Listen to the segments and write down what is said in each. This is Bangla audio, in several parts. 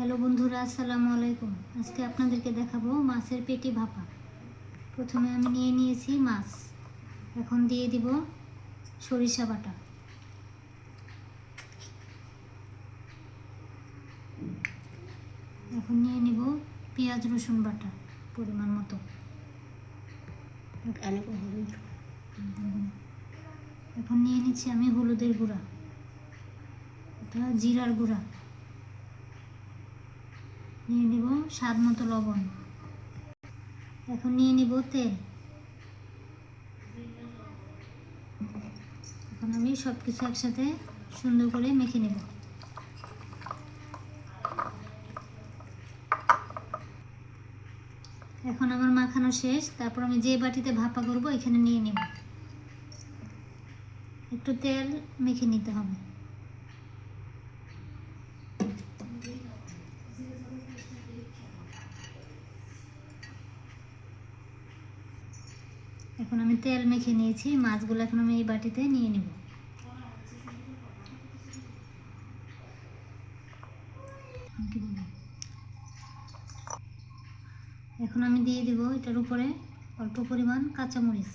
হ্যালো বন্ধুরা, আসসালামু আলাইকুম। আজকে আপনাদেরকে দেখাবো মাছের পেটি ভাপা। প্রথমে আমি নিয়ে নিয়েছি মাছ। এখন দিয়ে দিব সরিষা বাটা। এখন নিয়ে নিব পেঁয়াজ রসুন বাটা, পরিমাণ মতো। এখন নিয়ে নিচ্ছি আমি হলুদের গুঁড়া জিরার গুঁড়া। নিয়ে নিব স্বাদ মতো লবণ। এখন নিয়ে নিব তেল। এখন আমি সব কিছু একসাথে সুন্দর করে মেখে নেব। এখন আমার মাখানো শেষ। তারপর আমি যে বাটিতে ভাপা করব, এখানে নিয়ে নেব। একটু তেল মেখে নিতে হবে। এখন আমি তেল মেখে নিয়েছি, মাছগুলো এখন আমি এই বাটিতে নিয়ে নেব। এখন আমি দিয়ে দিব এটার উপরে অল্প পরিমাণ কাঁচামরিচ।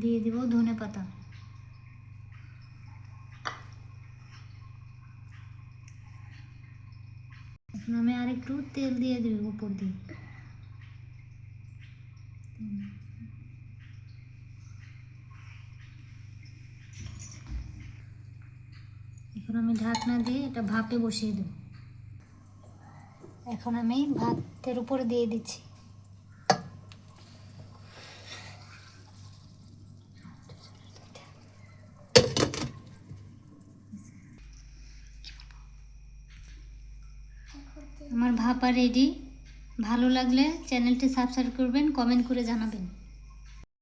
দিয়ে দিব ধনে পাতা। এখন আমি আর একটু তেল দিয়ে দেব উপর দিয়ে। এখন আমি ঢাকনা দিয়ে এটা ভাপে বসিয়ে দেব। এখন আমি ভাতের উপরে দিয়ে দিচ্ছি। আমার ভাপা রেডি ভালো লাগলে চ্যানেলটি সাবস্ক্রাইব করবেন কমেন্ট করে জানাবেন।